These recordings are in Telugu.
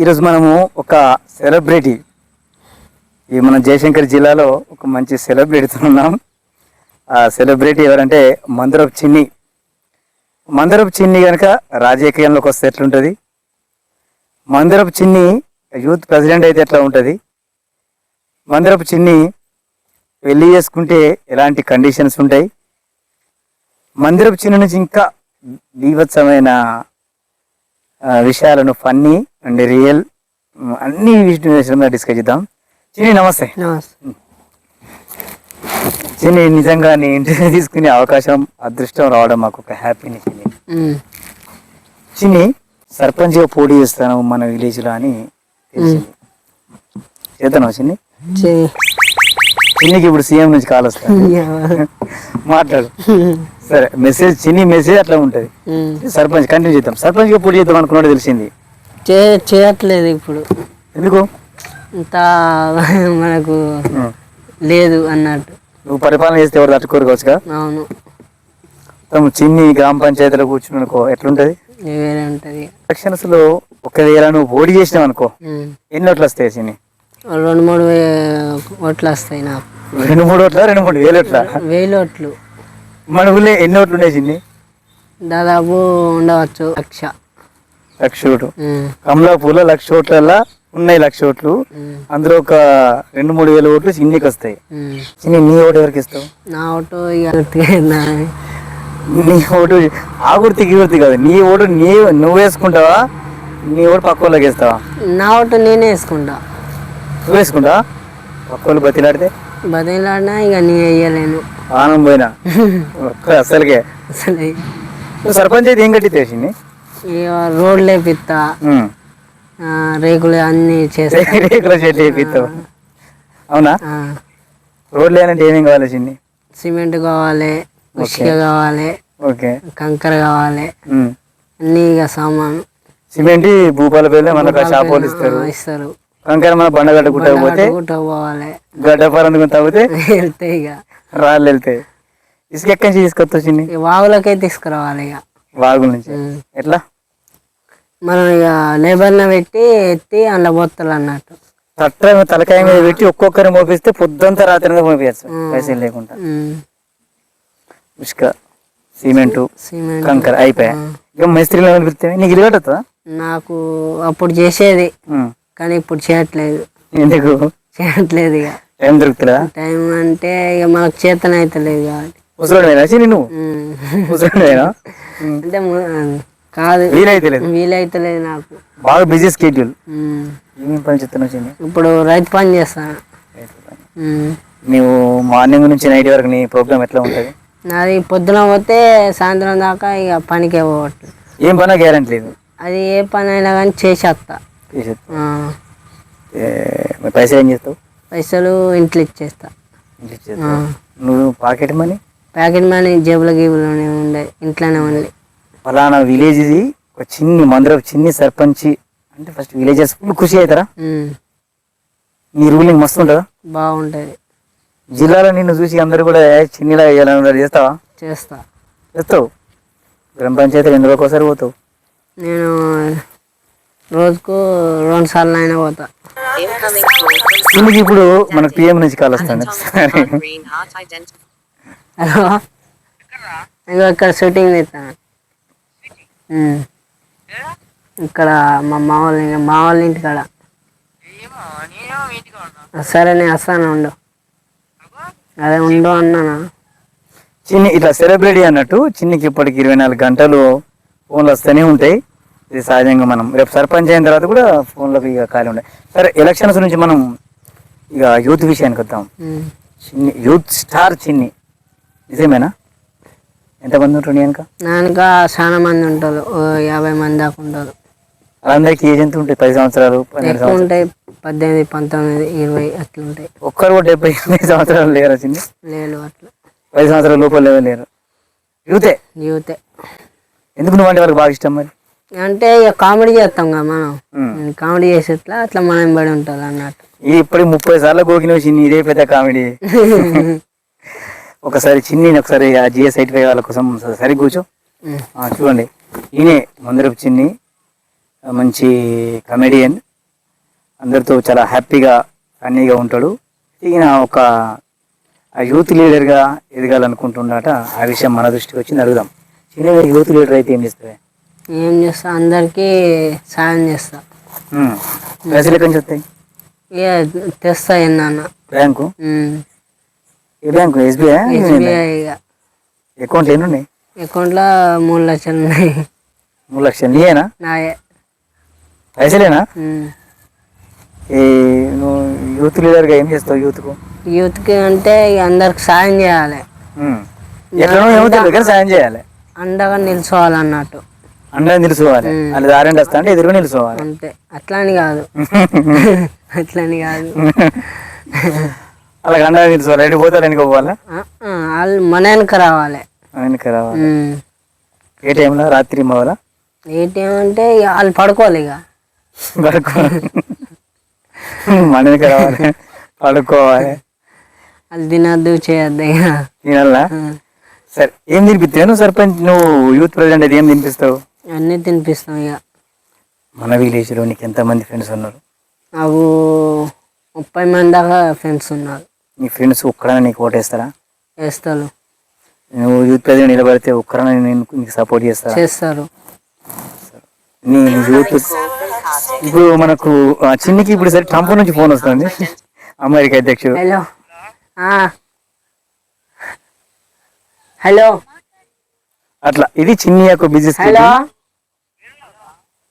ఈరోజు మనము ఒక సెలబ్రిటీ. ఈ మన జయశంకర్ జిల్లాలో ఒక మంచి సెలబ్రిటీతో ఉన్నాం. ఆ సెలబ్రిటీ ఎవరంటే మందరపు చిన్ని. మందరపు చిన్ని కనుక రాజకీయంలోకి వస్తే ఎట్లుంటుంది? మందరపు చిన్ని యూత్ ప్రెసిడెంట్ అయితే ఎట్లా ఉంటుంది? మందరపు చిన్ని పెళ్ళి చేసుకుంటే ఎలాంటి కండిషన్స్ ఉంటాయి? మందిరపు చిన్న నుంచి ఇంకా బీభత్సమైన విషయాలను ఫన్నీ అండ్ రియల్ అన్ని విషయంలో డిస్కస్ చేద్దాం. చిన్ని నమస్తే. నమస్తే. చిన్ని నిజంగా నీ ఇంటర్వ్యూ తీసుకునే అవకాశం అదృష్టం రావడం మాకు ఒక హ్యాపీని చిన్ని. చిన్ని సర్పంచ్గా పోటీ చేస్తాను మన విలేజ్లో అని తెలిసింది. చేద్దాను చిన్ని. చిన్నికి ఇప్పుడు సీఎం నుంచి కాల్ వస్తాను మాట్లాడు. సరే మెసేజ్ చిన్ని మెసేజ్ అట్లా ఉంటుంది. సర్పంచ్ కంటిన్యూ చేద్దాం. సర్పంచ్గా పోటీ చేద్దాం అనుకున్నాడు తెలిసింది. చే- చేయట్లేదు ఇప్పుడు. ఎందుకు? ఇంత మనకు. లేదు అన్నట్టు. నువ్వు పరిపాలన చేస్తే ఎవరు తట్టుకోరు కావచ్చుగా? అవును. తమ చిన్ని గ్రామ పంచాయతీలో కూర్చుని అనుకో ఎట్లుంటది? వేరే ఉంటుంది. ఎలక్షన్స్లో ఒకవేళ నువ్వు పోటీ చేసినావు అనుకో. ఎన్ని ఓట్లు వస్తాయి చిన్ని? రెండు మూడు ఓట్లు వస్తాయి నాకు. రెండు మూడు ఓట్ల రెండు మూడు వేలు ఓట్ల? వేలు ఓట్లు. మన ఊళ్ళో ఎన్ని ఓట్లు ఉన్నాయి చిన్ని? దాదాపు ఉండవచ్చు లక్ష. లక్ష ఓటు ఉమ్. కమలాపూర్లో లక్ష ఓట్లల్లా ఉన్నాయి లక్ష ఓట్లు. అందులో ఒక రెండు మూడు వేల ఓట్లు చిన్నికి వస్తాయి. నీ ఓటు ఎవరికి ఇస్తావు? నా ఓటు నా- ఓటు ఆ గుర్తి గుర్తి కాదు. నీ ఓటు నీ నువ్వు వేసుకుంటావా? నీ ఓటు పక్క వాళ్ళకి వేస్తావా? నా ఓటు నేనే వేసుకుంటా. నువ్వు వేసుకుంటా పక్క వాళ్ళు బతిలాడితే? బదిలాడినా ఇక నీ వేయలేను. ఆనం పోయినా? ఒక్క అసలుకే అసలు సర్పంచ్ అయితే ఏం కట్టి తెలిసింది రోడ్లు వేపిస్తా రేకులు అన్ని చేస్తా. రేకుల చెట్లు వేపిస్తావు అవునా? రోడ్లు వేయాలంటే ఏమేం కావాలి చిన్ని? సిమెంట్ కావాలి ఉసుక కావాలి ఓకే. కంకర కావాలి. అన్ని ఇక సామాను. సిమెంట్ భూపాల పేర్లే మనకు షాప్ వాళ్ళు ఇస్తారు. ఇస్తారు. కంకర మన బండగడ్డ కుట్టకపోతే గుట్ట పోవాలి. గడ్డ పరందుకు తవ్వితే వెళ్తాయి ఇక. రాళ్ళు వెళ్తాయి. ఇసుక ఎక్కడి నుంచి తీసుకొస్తావు చిన్ని? వాగులకే తీసుకురావాలి ఇక. వాగుల నుంచి. ఎట్లా? మనం ఇక లేబర్ని పెట్టి ఎత్తి అందులో పోతారు అన్నట్టు. తట్ట తలకాయ మీద పెట్టి ఒక్కొక్కరిని మోపిస్తే పొద్దుంతా రాత్రి మోపించచ్చు ఉమ్. పైసలు లేకుండా. ఇసుక సిమెంటు సిమెంట్. కంకర అయిపోయా? ఇక మేస్త్రీలు ఏమైనా పిలిస్తే నీకు ఇల్లు కట్టదా నాకు అప్పుడు చేసేది. కానీ ఇప్పుడు చేయట్లేదు. ఎందుకు? చేయట్లేదు ఇక. టైం దొరుకుతుందా టైం అంటే ఇక మనకు చేతన అవుతలేదు కాబట్టి ముసలోడేనా నువ్వు. ముసలోడేనా అంటే కాదు. వీలైతే లేదు. వీలైతలేదు నాకు. బాగా బిజీ స్కెడ్యూల్. ఏమేం పని చెప్తున్నావు చిన్ని? ఇప్పుడు రైతు పని చేస్తాను. నువ్వు మార్నింగ్ నుంచి నైట్ వరకు నీ ప్రోగ్రామ్ ఎట్లా ఉంటుంది? నాది పొద్దున పోతే సాయంత్రం దాకా ఇక పనికే పోవట్లేదు ఏం పనా గ్యారంటీ లేదు? అది ఏ పని అయినా కానీ చేసేస్తా. ఏ, పైసలు ఏం చేస్తావు? పైసలు ఇంట్లో ఇచ్చేస్తా? నువ్వు పాకెట్ మనీ? ప్యాకెట్ మనీ జేబుల గీబులోనే ఉండే. ఇంట్లోనే ఉంది ఫలానా విలేజ్ ఇది. ఒక చిన్ని మందిరం చిన్ని సర్పంచి. అంటే ఫస్ట్ విలేజెస్ ఫుల్ ఖుషి అవుతారా. నీ రూలింగ్ మస్తు ఉంటుందా? బాగుంటుంది. జిల్లాలో నిన్ను చూసి అందరు కూడా "ఏ, చిన్నిలా చేస్తావా? చేస్తా. చేస్తావు. గ్రామ పంచాయతీ ఎందుకు ఒకసారి పోతావు? నేను రోజుకు రెండు సార్లు అయినా పోతా. చిన్నికి ఇప్పుడు మనకు పిఎం నుంచి కాల్ వస్తుంది. హలో ఇక్కడ షూటింగ్ తీస్తాను. ఇక్కడ మా మా వాళ్ళ ఇంటి- మా వాళ్ళ ఇంటికాడ సరే నేను వస్తాను ఉండు. అదే ఉండు అన్నానా? చిన్ని ఇట్లా సెలబ్రిటీ అన్నట్టు చిన్నికి ఇప్పటికి ఇరవై నాలుగు గంటలు ఫోన్లు వస్తూనే ఉంటాయి. ఇది సహజంగా మనం రేపు సర్పంచ్ అయిన తర్వాత కూడా ఫోన్లకు ఇక ఖాళీ ఉంటాయి సరే ఎలక్షన్స్ నుంచి మనం ఇక యూత్ విషయానికి వద్దాం. చిన్ని యూత్ స్టార్ చిన్ని. నిజమేనా? ఎంతమంది ఉంటుంది వెనక? నానక చాలా మంది ఉంటారు. యాభై మంది దాకా ఉంటారు. వాళ్ళందరికీ ఏజ్ ఎంత ఉంటుంది? పది సంవత్సరాలు ఎక్కువ ఉంటాయి. పద్దెనిమిది పంతొమ్మిది ఇరవై అట్లా ఉంటాయి. ఒక్కరు కూడా డెబ్బై ఎనభై సంవత్సరాలు లేరు చిన్ని? లేలు అట్లా. పది సంవత్సరాల లోపల ఎవరు లేరు? యూతే యూతే ఎందుకు నువ్వు అంటే వాళ్ళకి బాగా ఇష్టం మరి? అంటే ఇక కామెడీ చేస్తాం కదా మనం. కామెడీ చేసేట్లా అట్లా మనం పడి ఉంటుంది అన్నట్టు. ఈ ఇప్పటికి ముప్పై సార్లు గోకిన చిన్ని ఇదే పెద్ద కామెడీ. ఒకసారి చిన్ని ఒకసారి ఆ జిఎస్ సైట్ వాళ్ళ కోసం సరి కూర్చో. చూడండి. ఈయనే మందిరపు చిన్ని మంచి కమెడియన్ అందరితో చాలా హ్యాపీగా ఫన్నీగా ఉంటాడు. ఈయన ఒక యూత్ లీడర్గా ఎదగాలనుకుంటున్నాట. ఆ విషయం మన దృష్టికి వచ్చింది. అడుగుదాం. చిన్నగా యూత్ లీడర్ అయితే ఏం చేస్తుంది ఏం చేస్తా? అందరికీ సాయం చేస్తా. పైసలు ఎక్కడి నుంచి వస్తాయి తెస్తా ఎన్న బ్యాంకు? ఏ బ్యాంకు? ఎస్బీఐ ఎస్బీఐ అకౌంట్ ఎన్ని ఉన్నాయి అకౌంట్లో మూడు లక్షలు ఉన్నాయి మూడు లక్షలు. నీయేనా? నాయే. పైసలేనా. ఈ నువ్వు యూత్ లీడర్గా ఏం చేస్తావు యూత్కు? యూత్కి అంటే ఇక అందరికి సాయం చేయాలి. కానీ సాయం చేయాలి. అండగా నిల్చోవాలన్నట్టు అందరం నిలుచోవాలి అది దారండి వస్తా అంటే ఎదురు నిలుచోవాలి అంతే. అట్లని కాదు. అట్లని కాదు. అలా అండా నిలుచోవాలి ఎటు పోతారు వెనక పోవాలా వాళ్ళు మన వెనక రావాలి. వెనక రావాలి. ఏ టైంలో? రాత్రి పోవాలా ఏటీఎం అంటే ఇక వాళ్ళు పడుకోవాలి ఇక. పడుకో మన వెనక రావాలి. పడుకోవాలి. వాళ్ళు తినద్దు చేయొద్దు ఇక. తినాలా? సరే ఏం తినిపిస్తావు? సర్పంచ్ నువ్వు యూత్ ప్రెసిడెంట్ అయితే ఏం తినిపిస్తావు? అన్నీ తినిపిస్తాం ఇక. మన విలేజ్లో నీకు ఎంతమంది ఫ్రెండ్స్ ఉన్నారు? అవు ముప్పై మంది దాకా ఫ్రెండ్స్ ఉన్నారు. నీ ఫ్రెండ్స్ ఒక్కడనే నీకు ఓటేస్తారా వేస్తారు నువ్వు యూత్ ప్రెసిడెంట్ నిలబడితే ఒక్కడనే నేను నీకు సపోర్ట్ చేస్తారా? చేస్తారు. నీ యూత్ ఇప్పుడు మనకు ఆ, చిన్నికి ఇప్పుడు సరే ట్రంప్ నుంచి ఫోన్ వస్తుంది. అమెరికా అధ్యక్షుడు. హలో. ఆ. హలో. అట్లా ఇది చిన్ని యొక్క బిజినెస్ హలో.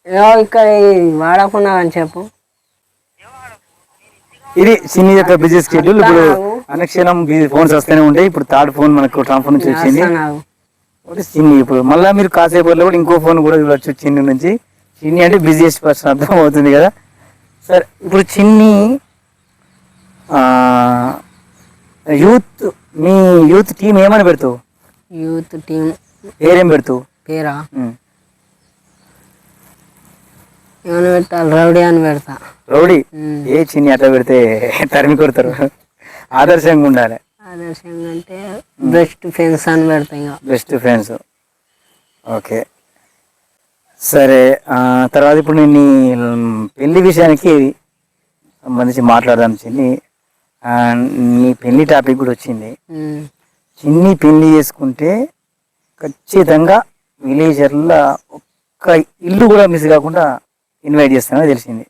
ఏదో ఇక్కడ ఈ వాడకున్నా అని చెప్పు. ఇది చిన్ని యొక్క బిజినెస్ షెడ్యూల్ ఇప్పుడు అనుక్షణం ఫోన్స్ వస్తూనే ఉంటాయి. ఇప్పుడు థర్డ్ ఫోన్ మనకు ట్రంప్ నుంచి వచ్చింది. చిన్ని ఇప్పుడు. మళ్ళీ మీరు కాసేపట్లో కూడా ఇంకో ఫోన్ కూడా చూడొచ్చు చిన్ని నుంచి. చిన్ని అంటే బిజినెస్ పర్సన్ అర్థం అవుతుంది కదా. సరే ఇప్పుడు చిన్ని యూత్ మీ యూత్ టీం ఏమని పెడతావు? యూత్ టీం పేరేం పెడతావు? పేరా. ఏమైనా పెట్టాలి రౌడీ అని పెడతా. రౌడీ. ఏ చిన్ని అట్లా పెడితే తరిమి కొడతారు? ఆదర్శంగా ఉండాలి. ఆదర్శంగా అంటే బెస్ట్ ఫ్రెండ్స్ అని పెడతా ఇంకా బెస్ట్ ఫ్రెండ్స్ ఓకే. సరే తర్వాత ఇప్పుడు నేను నీ పెళ్ళి విషయానికి సంబంధించి మాట్లాడదాం చిన్ని. నీ పెళ్ళి టాపిక్ కూడా వచ్చింది. చిన్ని పెళ్ళి చేసుకుంటే ఖచ్చితంగా విలేజర్లో ఒక్క ఇల్లు కూడా మిస్ కాకుండా ఇన్వైట్ చేస్తానని తెలిసింది.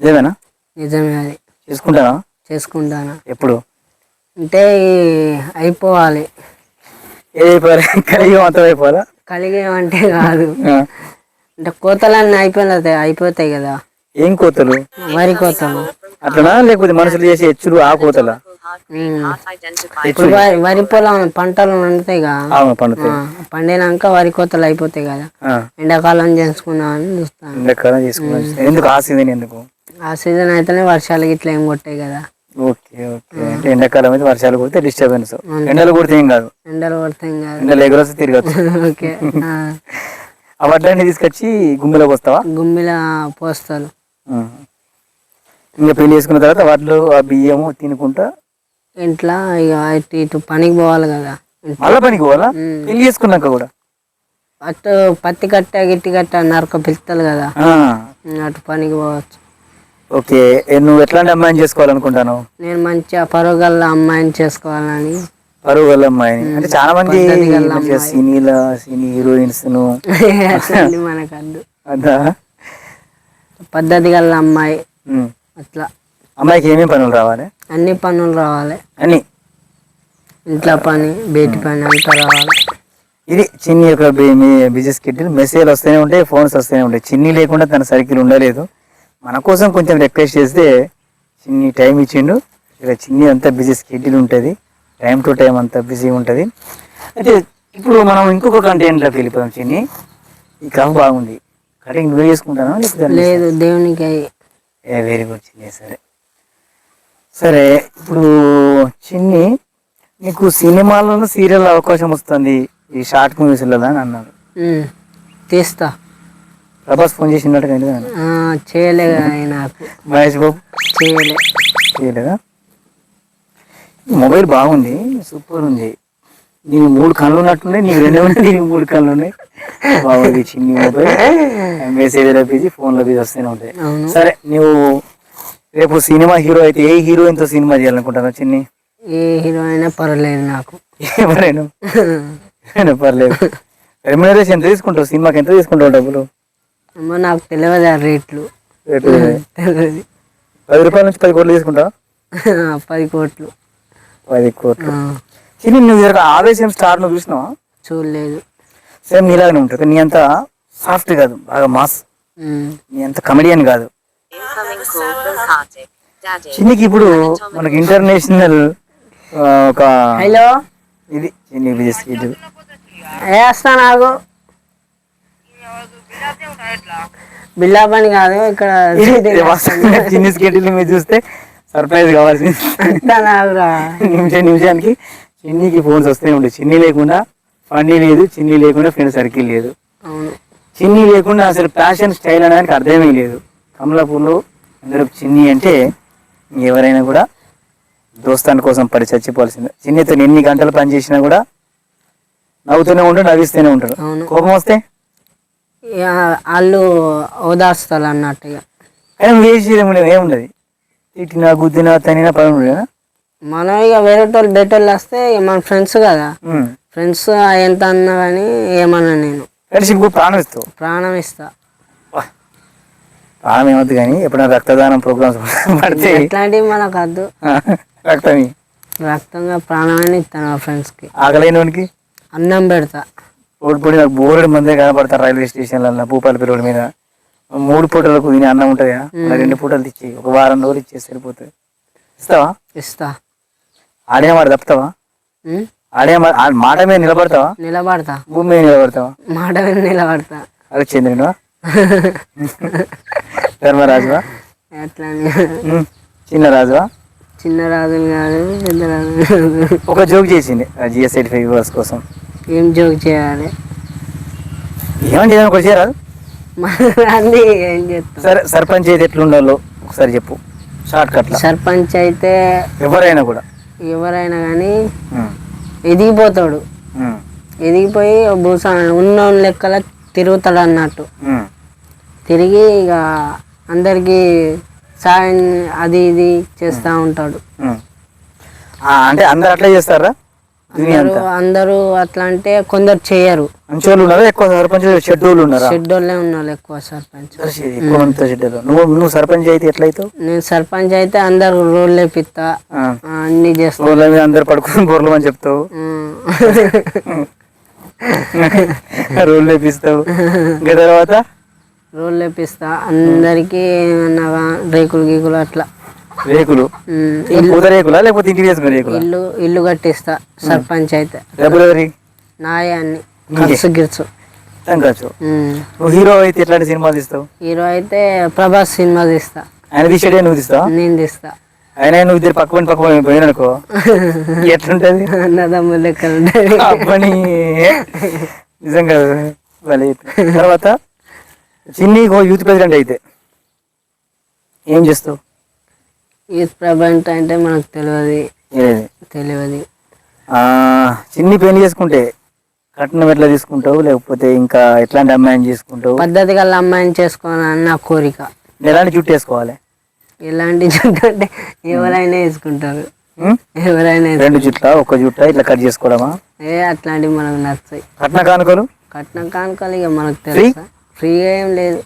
నిజమేనా? నిజమే అది. చేసుకుంటానా? చేసుకుంటాను? ఎప్పుడు? అంటే అయిపోవాలి. ఏ అయిపోయాలి కలిగి మొత్తం అయిపోవాలా? కలిగేమంటే కాదు. ఆ. అంటే కోతలన్నీ అయిపోయినాయి అయిపోతాయి కదా. ఏం కోతలు? వరి కోతలు. అట్లనా? లేకపోతే మనుషులు చేసే హెచ్చులు ఆ కోతలా. ఇప్పుడు వరి పొలం పంటలు పండుతాయి కదా? అవును పండుతాయి. ఆ, పండినాక వరి కోతలు అయిపోతాయి కదా? ఎండాకాలం చేసుకుందామని చూస్తాను. ఎండాకాలం తీసుకున్నాం ఎందుకు? ఆ సీజన్ ఎందుకు? ఆ సీజన్ అయితేనే వర్షాలు గిట్ల ఏం కొట్టాయి కదా? Okay okay. అంటే ఎండాకాలం అయితే వర్షాలు కొడితే డిస్టర్బెన్స్ ఎండలు కొడితే ఏం కాదు. ఎండలు కాదు. ఎండలు ఎగురొస్తే తిరగచ్చు. ఓకే ఆ, వడ్డాన్ని తీసుకొచ్చి గుమ్మిలోకి వస్తావా? గుమ్మిల పోస్తారు. ఆ. ఇంకా పెళ్ళి చేసుకున్న తర్వాత వడ్లు ఆ బియ్యము తినుకుంటా ఇంట్లో ఇక ఇటు ఇటు పనికి పోవాలి కదా. మళ్ళా పనికి పోవాలా? పెళ్ళి చేసుకున్నాక కూడా? అటు పత్తి కట్ట గిట్టి కట్ట నరక పిలుస్తారు కదా. అటు పనికి పోవచ్చు. ఓకే నువ్వు ఎట్లాంటి అమ్మాయిని చేసుకోవాలనుకుంటాను నేను మంచిగా పరుగల్ల అమ్మాయిని చేసుకోవాలని. పరువు గల అమ్మాయిని. అంటే చాలా మంది సినీల సినీ హీరోయిన్స్ మనకద్దు. అదా? పద్ధతి గల అమ్మాయి. అట్లా. అమ్మాయికి ఏమేమి పనులు రావాలి? అన్ని పనులు రావాలి. అన్ని ఇంట్లో పని బయటి పని అంతా రావాలి. ఇది చిన్ని యొక్క బిజినెస్ కిట్ మెసేజ్ వస్తూనే ఉంటాయి ఫోన్స్ వస్తూనే ఉంటాయి. చిన్ని లేకుండా తన సర్కిల్ ఉండలేదు. మన కోసం కొంచెం రిక్వెస్ట్ చేస్తే చిన్ని టైం ఇచ్చిండు. ఇక్కడ చిన్ని అంతా బిజీ స్కెడ్యూల్ ఉంటుంది. టైం టు టైం అంతా బిజీ ఉంటుంది. అయితే ఇప్పుడు మనం ఇంకొక కంటెంట్లోకి వెళ్ళిపోయాం చిన్ని. ఈ కఫ్ బాగుంది. కటింగ్ నువ్వే చేసుకుంటానా లేదు దేవునికి వెరీ గుడ్ చిన్ని సరే. సరే ఇప్పుడు చిన్ని నీకు సినిమాలలో సీరియల్ అవకాశం వస్తుంది. ఈ షార్ట్ మూవీస్లలో అని అన్నారు ఉమ్, తీస్తా. ప్రభాస్ ఫోన్ చేసినట్టుగా ఏంటి అని ఆ, చేయలే కానీ నాకు మహేష్ బాబు? చేయలే. చేయలేదా? మొబైల్ బాగుంది సూపర్ ఉంది. నీకు మూడు కళ్ళు ఉన్నట్టున్నాయి నీకు రెండే ఉన్నాయి నీకు మూడు కళ్ళు ఉన్నాయి. బాగుంది చిన్ని మొబైల్ మెసేజ్ ఫోన్లో బిజీ వస్తూనే ఉంటాయి. సరే నువ్వు రేపు సినిమా హీరో అయితే ఏ హీరోయిన్తో సినిమా చేయాలనుకుంటున్నావు చిన్ని? ఏ హీరో అయినా పర్వాలేదు నాకు. ఎవరైనా? పర్లేదు రెమ్యునరేషన్ ఎంత తీసుకుంటావు? సినిమాకి ఎంత తీసుకుంటావు డబ్బులు? అమ్మ నాకు తెలియదు ఆ రేట్లు. తెలియదు పది రూపాయల నుంచి పది కోట్లు తీసుకుంటావు? పది కోట్లు. పది కోట్లు. చిన్ని నువ్వు జరగ ఆవేశం స్టార్ నువ్వు చూసినావా? చూడలేదు. సేమ్ నీలాగానే ఉంటుంది. నీ అంత సాఫ్ట్ కాదు బాగా మాస్. నీ అంత కమెడియన్ కాదు. చిన్నికి ఇప్పుడు మనకి ఇంటర్నేషనల్ ఒక హలో? ఇది చిన్ని బిజినెస్ ఇది. వేస్తా నాకు బిల్లా పని కాదు ఇక్కడ చిన్ని స్కెటిల్ మీద చూస్తే సర్ప్రైజ్ కావాల్సింది. నిమిషం నిమిషానికి చిన్నికి ఫోన్స్ వస్తూనే ఉంటాయి. చిన్ని లేకుండా ఫండీ లేదు చిన్ని లేకుండా ఫ్రెండ్ సర్కిల్ లేదు. చిన్ని లేకుండా అసలు ఫ్యాషన్ స్టైల్ అనడానికి అర్థమే లేదు. కమలాపూర్లో అందరూ చిన్ని అంటే ఎవరైనా కూడా దోస్తాన్ కోసం పడి చచ్చిపోవాల్సిందే. చిన్నితో ఎన్ని గంటలు పని చేసినా కూడా నవ్వుతూనే ఉంటాడు నవ్విస్తూనే ఉంటాడు. కోపం వస్తే? వాళ్ళు ఓదార్స్తారు అన్నట్టుగా కానీ చేసేది ఏముండదు తిట్టినా గుద్దినా తనినా పని ఉండదు మనం ఇక వేరే వాళ్ళు బెటర్లు వస్తే మన ఫ్రెండ్స్ కదా. ఫ్రెండ్స్ ఎంత అన్నా కానీ ఏమన్నా నేను. ప్రాణం ఇస్తావు. ప్రాణం ఇస్తా. ప్రాణం ఏమవుతుంది కానీ ఎప్పుడైనా రక్తదానం ప్రోగ్రామ్స్ పడితే ఎట్లాంటివి మనకు వద్దు. రక్తం రక్తంగా ప్రాణాన్ని ఇస్తాను మా ఫ్రెండ్స్కి అన్నం పెడతా. ఓడి పొడి నాకు బోరెడు మందే కనపడతారు రైల్వే స్టేషన్లలో భూపాలపల్లి రోడ్డు మీద. మూడు పూటలకు తినే అన్నం ఉంటుంది కదా రెండు పూటలు తెచ్చి ఒక వారం రోజులు ఇచ్చేసి సరిపోతుంది. ఇస్తావా? ఇస్తా. ఆడే మాట తప్పుతావా? ఆడే మాట మీద నిలబడతావా? నిలబడతా. భూమి మీద నిలబడతావా? మాట మీద నిలబడతా. అది చంద్రునివా ధర్మరాజువా ఉమ్, చిన్న రాజువా? చిన్న రాజులు కాదు పెద్ద రాజులు కాదు. ఒక జోక్ చేసింది జిఎస్ ఎయిటీ ఫైవ్ వ్యూవర్స్ కోసం. ఏం జోక్ చేయాలి? ఏమంటే ఏదైనా ఒకటి చేయరాదు? అన్ని ఏం చేస్తాం సరే సర్పంచ్ అయితే ఎట్లుండాలో ఒకసారి చెప్పు. షార్ట్ కట్లా సర్పంచ్ అయితే ఎవరైనా కూడా. ఎవరైనా కానీ ఎదిగిపోతాడు. ఎదిగిపోయి భూసా ఉన్న లెక్కల తిరుగుతాడు అన్నట్టు. తిరిగి ఇక అందరికి సాయం అది ఇది చేస్తూ ఉంటాడు. అంటే అందరు అట్లా చేస్తారా? అందరూ అందరూ అట్లా అంటే కొందరు చేయరు. మంచోళ్ళు ఉన్నారా? ఎక్కువ సర్పంచ్ షెడ్యూల్ ఉన్నారా? షెడ్యూల్లే ఉన్నారు ఎక్కువ సర్పంచ్. నువ్వు నువ్వు సర్పంచ్ అయితే ఎట్లయితావు? నేను సర్పంచ్ అయితే అందరు ఆ, ఆ, అన్ని చేస్తా. మీద అందరు పడుకుని బొర్లు అని చెప్తావు. రోల్ లేపిస్తావు ఇంకా తర్వాత? రోల్ లేపిస్తా అందరికి గా- రేకులు గీకులు అట్లా. రేకులు? పూత రేకులా? లేకపోతే ఇంటికి వేసుకునే రేకులా? ఇల్లు ఇల్లు కట్టిస్తా సర్పంచ్ అయితే. డబ్బులు ఎవరి నాయ అన్ని. ఖర్చు గిర్చు. నువ్వు హీరో అయితే ఎట్లాంటి సినిమాలు తీస్తావు? హీరో అయితే ప్రభాస్ సినిమా తీస్తా. ఆయన తీసేడే నువ్వు తీస్తావా? నేను తీస్తా. ఆయన నువ్వు ఇద్దరు పక్క పక్క పోయిననుకో. ఎట్లుంటది? అన్నదమ్ముల లెక్కలు ఉంటుంది అబ్బని. నిజంగా. తర్వాత? చిన్ని ఓ యూత్ ప్రెసిడెంట్ అయితే. ఏం చేస్తావు? యూత్ ప్రభంట్ అంటే మనకు తెలియదు? తెలియదు. ఆ, చిన్ని పెళ్ళి చేసుకుంటే కట్నం ఎట్లా తీసుకుంటావు? లేకపోతే ఇంకా ఎట్లాంటి అమ్మాయిని చేసుకుంటావు? పద్ధతి గల అమ్మాయిని చేసుకోవాలని నా కోరిక. ఎలాంటి జుట్టు వేసుకోవాలి? ఎలాంటి జుట్టు అంటే ఎవరైనా వేసుకుంటారు? ఎవరైనా రెండు జుట్ల? ఒక జుట్ట ఇట్లా కట్ చేసుకోవడమా? ఏ అట్లాంటివి మనకు నచ్చాయి కట్న కానుకలు? కట్నం కానుకలు ఇక మనకు తెలుసా? ఫ్రీగా ఏం లేదు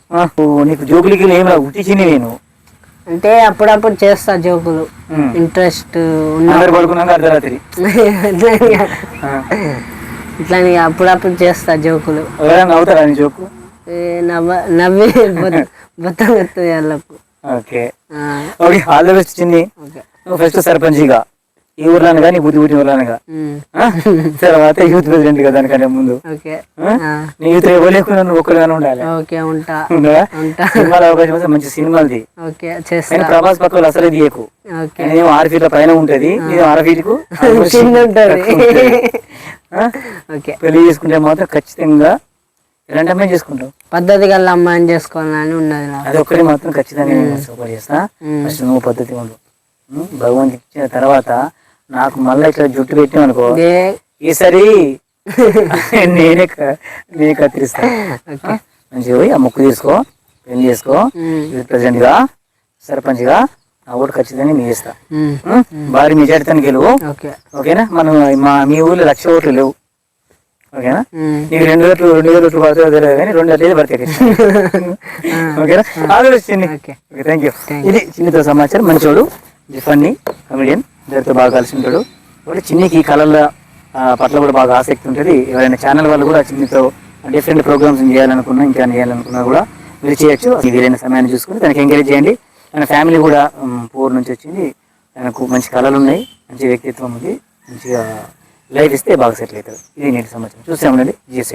నీకు జోకులకి ఏం రావు. ఉట్టి చిన్ని నేను. అంటే అప్పుడప్పుడు చేస్తా జోకులు. ఇంట్రెస్ట్ అర్ధరాత్రి. ఇట్లా అప్పుడప్పుడు చేస్తా జోకులు. నవ్వుతారా జోకు? ఏ నవ్వ నవ్వి బొత్తం వస్తుంది వాళ్ళకు. Okay. Okay all the best Chinni. First సర్పంచ్గా. ఈ ఊర్లోనగా నీ బుద్ధి పుట్టిన ఊర్లోనగా? తర్వాత యూత్ ప్రెసిడెంట్ కదా దానికంటే ముందు. నీ యూత్ ఇవ్వలేకుండా నువ్వు ఒక్కరిగానే ఉండాలి. ఓకే ఉంటా. ఉండవా? ఉంటా. సినిమాలో అవకాశం వస్తే మంచి సినిమాలది. కానీ ప్రభాస్ పక్కలు అసలే తీయకు. ఓకే. నేనేమో ఆరు ఫీట్ల పైన ఉంటది. నేను ఆరు ఆ? ఓకే. పెళ్ళి చేసుకుంటే మాత్రం ఖచ్చితంగా ఎలాంటి అమ్మాయి చేసుకుంటావు? పద్ధతి గల అమ్మాయిని చేసుకోవాలని ఉన్నది అది ఒక్కటి మాత్రం ఖచ్చితంగా చేస్తా. ఫస్ట్ నువ్వు పద్ధతి ఉండు. మ్మ్? భగవంతుడు ఇచ్చిన తర్వాత నాకు మళ్ళీ ఇట్లా జుట్టు పెట్టినావు అనుకో ఈసారి నేనే నేనే కత్తిరిస్తా. మంచిగా పోయి ఆ ముక్కు తీసుకో పెళ్ళి చేసుకో ప్రెసిడెంట్గా సర్పంచ్గా నా ఓటు ఖచ్చితంగా మీ ఇస్తా? భారీ మెజార్టీతో గెలువు. ఓకే. ఓకేనా? మనం మా మీ ఊర్లో లక్ష ఓట్లు లేవు. ఓకేనా? నీకు రెండు ఓట్లు రెండు వేల ఓట్లు పడుతుందో తెలియదు కానీ రెండు అట్లేదు పడతాయి ఓకేనా? ఆలోచించండి ఓకే. థ్యాంక్ యూ ఇది చిన్నతో సమాచారం. మంచోడు. జిఫన్ని కమెడియన్ ఇద్దరితో బాగా కలిసి ఉంటాడు. కాబట్టి చిన్నికి ఈ కళల పట్ల కూడా బాగా ఆసక్తి ఉంటుంది. ఎవరైనా ఛానల్ వాళ్ళు కూడా చిన్నితో డిఫరెంట్ ప్రోగ్రామ్స్ చేయాలనుకున్నా ఇంకా చేయాలనుకున్నా కూడా మీరు చేయొచ్చు. వీలైన సమయాన్ని చూసుకుని తనకి ఎంకరేజ్ చేయండి. తన ఫ్యామిలీ కూడా పూర్ నుంచి వచ్చింది. తనకు మంచి కళలు ఉన్నాయి. మంచి వ్యక్తిత్వం ఉంది. మంచిగా లైఫ్ ఇస్తే బాగా సెటిల్ అవుతారు. ఇది నేటి సమాచారం చూసామండి జిఎస్